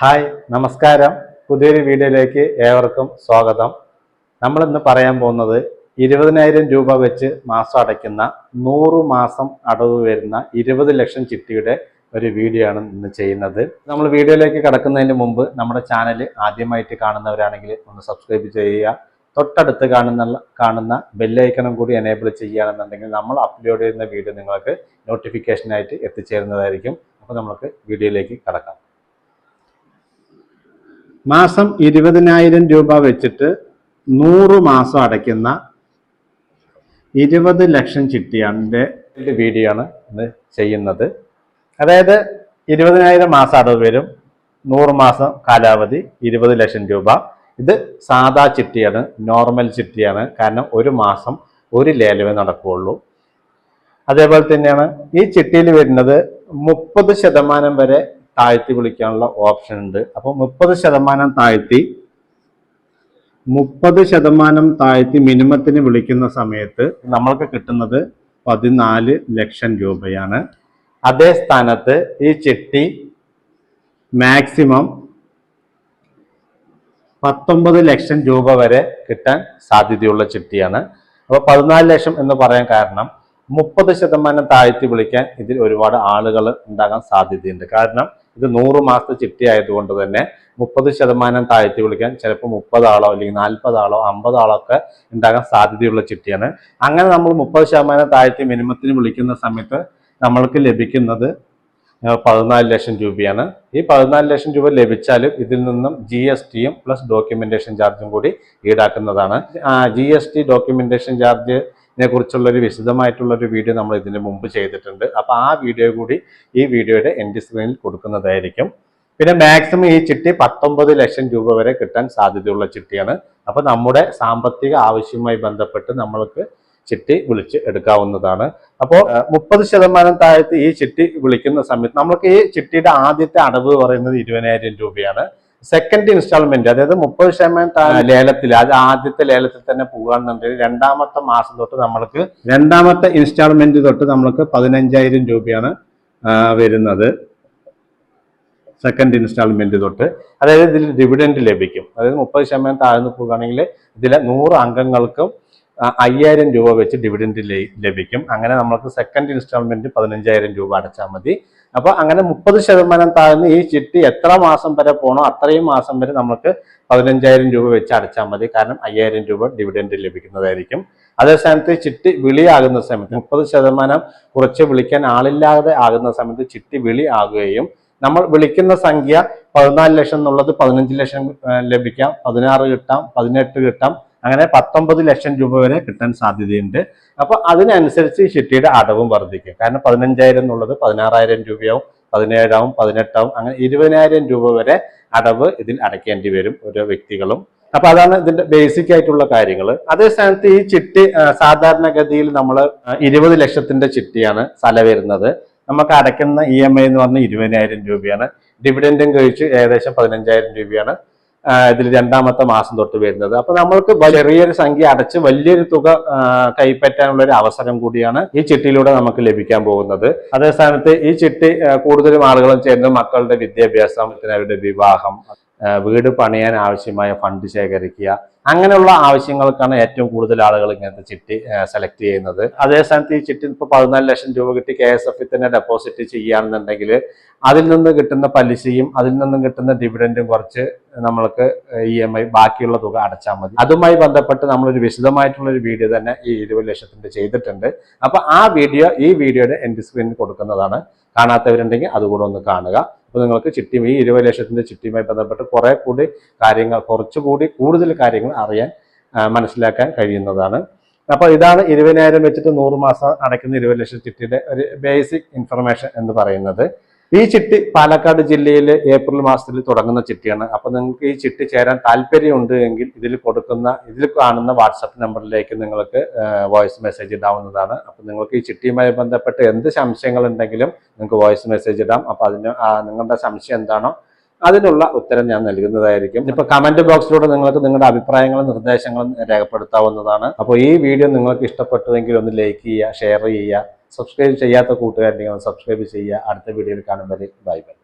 Hi നമസ്കാരം. പുതിയൊരു വീഡിയോയിലേക്ക് ഏവർക്കും സ്വാഗതം. നമ്മൾ ഇന്ന് പറയാൻ പോകുന്നത് ഇരുപതിനായിരം രൂപ വെച്ച് മാസം അടയ്ക്കുന്ന നൂറ് മാസം അടവ് വരുന്ന ഇരുപത് ലക്ഷം ചിട്ടിയുടെ ഒരു വീഡിയോ ആണ് ഇന്ന് ചെയ്യുന്നത്. നമ്മൾ വീഡിയോയിലേക്ക് കടക്കുന്നതിന് മുമ്പ് നമ്മുടെ ചാനൽ ആദ്യമായിട്ട് കാണുന്നവരാണെങ്കിൽ ഒന്ന് സബ്സ്ക്രൈബ് ചെയ്യുക. തൊട്ടടുത്ത് കാണുന്ന കാണുന്ന ബെല്ലൈക്കണം കൂടി എനേബിൾ ചെയ്യുകയാണെന്നുണ്ടെങ്കിൽ നമ്മൾ അപ്ലോഡ് ചെയ്യുന്ന വീഡിയോ നിങ്ങൾക്ക് നോട്ടിഫിക്കേഷനായിട്ട് എത്തിച്ചേരുന്നതായിരിക്കും. അപ്പോൾ നമുക്ക് വീഡിയോയിലേക്ക് കടക്കാം. മാസം ഇരുപതിനായിരം രൂപ വെച്ചിട്ട് നൂറ് മാസം അടയ്ക്കുന്ന ഇരുപത് ലക്ഷം ചിട്ടിയാന്റെ വീഡിയോ ആണ് ഇന്ന് ചെയ്യുന്നത്. അതായത് ഇരുപതിനായിരം മാസം അടവ് വരും നൂറ് മാസം കാലാവധി ഇരുപത് ലക്ഷം രൂപ. ഇത് സാധാ ചിട്ടിയാണ് നോർമൽ ചിട്ടിയാണ്. കാരണം ഒരു മാസം ഒരു ലേലമേ നടക്കുകയുള്ളൂ. അതേപോലെ തന്നെയാണ് ഈ ചിട്ടിയിൽ വരുന്നത് മുപ്പത് ശതമാനം വരെ താഴ്ത്തി വിളിക്കാനുള്ള ഓപ്ഷൻ ഉണ്ട്. അപ്പോൾ മുപ്പത് ശതമാനം താഴ്ത്തി മുപ്പത് ശതമാനം താഴ്ത്തി മിനിമത്തിന് വിളിക്കുന്ന സമയത്ത് നമ്മൾക്ക് കിട്ടുന്നത് പതിനാല് ലക്ഷം രൂപയാണ്. അതേ സ്ഥാനത്ത് ഈ ചിട്ടി മാക്സിമം പത്തൊമ്പത് ലക്ഷം രൂപ വരെ കിട്ടാൻ സാധ്യതയുള്ള ചിട്ടിയാണ്. അപ്പോൾ പതിനാല് ലക്ഷം എന്ന് പറയാൻ കാരണം മുപ്പത് ശതമാനം താഴ്ത്തി വിളിക്കാൻ ഇതിൽ ഒരുപാട് ആളുകൾ ഉണ്ടാകാൻ സാധ്യതയുണ്ട്. കാരണം ഇത് നൂറ് മാസത്തെ ചിട്ടി ആയതുകൊണ്ട് തന്നെ മുപ്പത് ശതമാനം താഴ്ത്തി വിളിക്കാൻ ചിലപ്പോൾ മുപ്പതാളോ അല്ലെങ്കിൽ നാൽപ്പതാളോ അമ്പതാളോ ഒക്കെ ഉണ്ടാകാൻ സാധ്യതയുള്ള ചിട്ടിയാണ്. അങ്ങനെ നമ്മൾ മുപ്പത് ശതമാനം താഴ്ത്തി മിനിമത്തിന് വിളിക്കുന്ന സമയത്ത് നമ്മൾക്ക് ലഭിക്കുന്നത് പതിനാല് ലക്ഷം രൂപയാണ്. ഈ പതിനാല് ലക്ഷം രൂപ ലഭിച്ചാലും ഇതിൽ നിന്നും ജി എസ് ടിയും പ്ലസ് ഡോക്യുമെന്റേഷൻ ചാർജും കൂടി ഈടാക്കുന്നതാണ്. ജി എസ് ടി ഡോക്യുമെന്റേഷൻ ചാർജിനെ കുറിച്ചുള്ള ഒരു വിശദമായിട്ടുള്ള ഒരു വീഡിയോ നമ്മൾ ഇതിന് മുമ്പ് ചെയ്തിട്ടുണ്ട്. അപ്പോൾ ആ വീഡിയോ കൂടി ഈ വീഡിയോയുടെ എൻഡ് സ്ക്രീനിൽ കൊടുക്കുന്നതായിരിക്കും. പിന്നെ മാക്സിമം ഈ ചിട്ടി പത്തൊമ്പത് ലക്ഷം രൂപ വരെ കിട്ടാൻ സാധ്യതയുള്ള ചിട്ടിയാണ്. അപ്പോൾ നമ്മുടെ സാമ്പത്തിക ആവശ്യവുമായി ബന്ധപ്പെട്ട് നമ്മൾക്ക് ചിട്ടി വിളിച്ച് എടുക്കാവുന്നതാണ്. അപ്പോൾ മുപ്പത് ശതമാനം താഴത്ത് ഈ ചിട്ടി വിളിക്കുന്ന സമയത്ത് നമ്മൾക്ക് ഈ ചിട്ടിയുടെ ആദ്യത്തെ അടവ് പറയുന്നത് ഇരുപതിനായിരം രൂപയാണ്. സെക്കൻഡ് ഇൻസ്റ്റാൾമെന്റ് അതായത് മുപ്പത് ശതമാനം ലേലത്തിൽ അത് ആദ്യത്തെ ലേലത്തിൽ തന്നെ പോകുകയാണെന്നുണ്ടെങ്കിൽ രണ്ടാമത്തെ മാസം തൊട്ട് നമ്മൾക്ക് രണ്ടാമത്തെ ഇൻസ്റ്റാൾമെന്റ് തൊട്ട് നമ്മൾക്ക് പതിനഞ്ചായിരം രൂപയാണ് വരുന്നത്. സെക്കൻഡ് ഇൻസ്റ്റാൾമെന്റ് തൊട്ട്. അതായത് ഇതിൽ ഡിവിഡൻഡ് ലഭിക്കും. അതായത് മുപ്പത് ശതമാനം താഴ്ന്നു പോകുകയാണെങ്കിൽ ഇതിലെ നൂറ് അംഗങ്ങൾക്കും അയ്യായിരം രൂപ വെച്ച് ഡിവിഡൻഡ് ലഭിക്കും. അങ്ങനെ നമ്മൾക്ക് സെക്കൻഡ് ഇൻസ്റ്റാൾമെന്റ് പതിനഞ്ചായിരം രൂപ അടച്ചാൽ മതി. അപ്പൊ അങ്ങനെ മുപ്പത് ശതമാനം താഴ്ന്ന് ഈ ചിട്ടി എത്ര മാസം വരെ പോണോ അത്രയും മാസം വരെ നമുക്ക് പതിനഞ്ചായിരം രൂപ വെച്ച് അടച്ചാൽ മതി. കാരണം അയ്യായിരം രൂപ ഡിവിഡൻഡ് ലഭിക്കുന്നതായിരിക്കും. അതേ സ്ഥാനത്ത് ചിട്ടി വിളിയാകുന്ന സമയത്ത് മുപ്പത് ശതമാനം കുറച്ച് വിളിക്കാൻ ആളില്ലാതെ ആകുന്ന സമയത്ത് ചിട്ടി വിളി ആകുകയും നമ്മൾ വിളിക്കുന്ന സംഖ്യ പതിനാല് ലക്ഷം എന്നുള്ളത് പതിനഞ്ച് ലക്ഷം ലഭിക്കാം. പതിനാറ് കിട്ടാം പതിനെട്ട് കിട്ടാം. അങ്ങനെ പത്തൊമ്പത് ലക്ഷം രൂപ വരെ കിട്ടാൻ സാധ്യതയുണ്ട്. അപ്പൊ അതിനനുസരിച്ച് ചിട്ടിയുടെ അടവും വർദ്ധിക്കും. കാരണം പതിനഞ്ചായിരം എന്നുള്ളത് പതിനാറായിരം രൂപയാവും പതിനേഴാവും പതിനെട്ടാവും അങ്ങനെ ഇരുപതിനായിരം രൂപ വരെ അടവ് ഇതിൽ അടയ്ക്കേണ്ടി വരും ഓരോ വ്യക്തികളും. അപ്പൊ അതാണ് ഇതിന്റെ ബേസിക് ആയിട്ടുള്ള കാര്യങ്ങൾ അതേ സ്ഥാനത്ത് ഈ ചിട്ടി സാധാരണഗതിയിൽ നമ്മൾ ഇരുപത് ലക്ഷത്തിന്റെ ചിട്ടിയാണ് സ്ഥല വരുന്നത്. നമുക്ക് അടയ്ക്കുന്ന ഇ എം ഐ എന്ന് പറഞ്ഞാൽ ഇരുപതിനായിരം രൂപയാണ്. ഡിവിഡൻഡും കഴിച്ച് ഏകദേശം പതിനഞ്ചായിരം രൂപയാണ്. ഇതിൽ രണ്ടാമത്തെ മാസം തൊട്ട് വരുന്നത്. അപ്പൊ നമ്മൾക്ക് ചെറിയൊരു സംഖ്യ അടച്ച് വലിയൊരു തുക കൈപ്പറ്റാനുള്ള ഒരു അവസരം കൂടിയാണ് ഈ ചിട്ടിയിലൂടെ നമുക്ക് ലഭിക്കാൻ പോകുന്നത്. അതേ സ്ഥാനത്ത് ഈ ചിട്ടി കൂടുതലും ആളുകളും ചേർന്ന് മക്കളുടെ വിദ്യാഭ്യാസം അവരുടെ വിവാഹം വീട് പണിയാൻ ആവശ്യമായ ഫണ്ട് ശേഖരിക്കുക. അങ്ങനെയുള്ള ആവശ്യങ്ങൾക്കാണ് ഏറ്റവും കൂടുതൽ ആളുകൾ ഇങ്ങനത്തെ ചിട്ടി സെലക്ട് ചെയ്യുന്നത്. അതേ സ്ഥാനത്ത് ഈ ചിട്ടി ഇപ്പോൾ പതിനാല് ലക്ഷം രൂപ കിട്ടി കെ എസ് എഫിൽ തന്നെ ഡെപ്പോസിറ്റ് ചെയ്യുകയാണെന്നുണ്ടെങ്കിൽ അതിൽ നിന്ന് കിട്ടുന്ന പലിശയും അതിൽ നിന്നും കിട്ടുന്ന ഡിവിഡൻഡും കുറച്ച് നമ്മൾക്ക് ഇ എം ഐ ബാക്കിയുള്ള തുക അടച്ചാൽ മതി. അതുമായി ബന്ധപ്പെട്ട് നമ്മളൊരു വിശദമായിട്ടുള്ള ഒരു വീഡിയോ തന്നെ ഈ ഇരുപത് ലക്ഷത്തിന്റെ ചെയ്തിട്ടുണ്ട്. അപ്പൊ ആ വീഡിയോ ഈ വീഡിയോയുടെ എൻഡ് സ്ക്രീനിൽ കൊടുക്കുന്നതാണ്. കാണാത്തവരുണ്ടെങ്കിൽ അതുകൂടെ ഒന്ന് കാണുക. അപ്പോൾ നിങ്ങൾക്ക് ചിട്ടിയും ഈ ഇരുപത് ലക്ഷത്തിന്റെ ചിട്ടിയുമായി ബന്ധപ്പെട്ട് കുറെ കൂടി കാര്യങ്ങൾ കുറച്ചുകൂടി കൂടുതൽ കാര്യങ്ങൾ അറിയാൻ മനസ്സിലാക്കാൻ കഴിയുന്നതാണ്. അപ്പോൾ ഇതാണ് ഇരുപതിനായിരം വെച്ചിട്ട് നൂറ് മാസം അടയ്ക്കുന്ന ഇരുപത് ലക്ഷം ചിട്ടിയുടെ ഒരു ബേസിക് ഇൻഫർമേഷൻ എന്ന് പറയുന്നത്. ഈ ചിട്ടി പാലക്കാട് ജില്ലയിൽ ഏപ്രിൽ മാസത്തിൽ തുടങ്ങുന്ന ചിട്ടിയാണ്. അപ്പൊ നിങ്ങൾക്ക് ഈ ചിട്ടി ചേരാൻ താല്പര്യമുണ്ട് എങ്കിൽ ഇതിൽ കൊടുക്കുന്ന ഇതിൽ കാണുന്ന വാട്സപ്പ് നമ്പറിലേക്ക് നിങ്ങൾക്ക് വോയിസ് മെസ്സേജ് ഇടാവുന്നതാണ്. അപ്പൊ നിങ്ങൾക്ക് ഈ ചിട്ടിയുമായി ബന്ധപ്പെട്ട് എന്ത് സംശയങ്ങൾ ഉണ്ടെങ്കിലും നിങ്ങൾക്ക് വോയിസ് മെസ്സേജ് ഇടാം. അപ്പൊ അതിന് നിങ്ങളുടെ സംശയം എന്താണോ അതിനുള്ള ഉത്തരം ഞാൻ നൽകുന്നതായിരിക്കും. ഇപ്പൊ കമന്റ് ബോക്സിലൂടെ നിങ്ങൾക്ക് നിങ്ങളുടെ അഭിപ്രായങ്ങളും നിർദ്ദേശങ്ങളും രേഖപ്പെടുത്താവുന്നതാണ്. അപ്പോൾ ഈ വീഡിയോ നിങ്ങൾക്ക് ഇഷ്ടപ്പെട്ടുവെങ്കിൽ ഒന്ന് ലൈക്ക് ചെയ്യുക ഷെയർ ചെയ്യുക. സബ്സ്ക്രൈബ് ചെയ്യാത്ത കൂട്ടുകാരുണ്ടെങ്കിൽ ഒന്ന് സബ്സ്ക്രൈബ് ചെയ്യുക. അടുത്ത വീഡിയോയിൽ കാണും വരെ ബൈ ബൈ.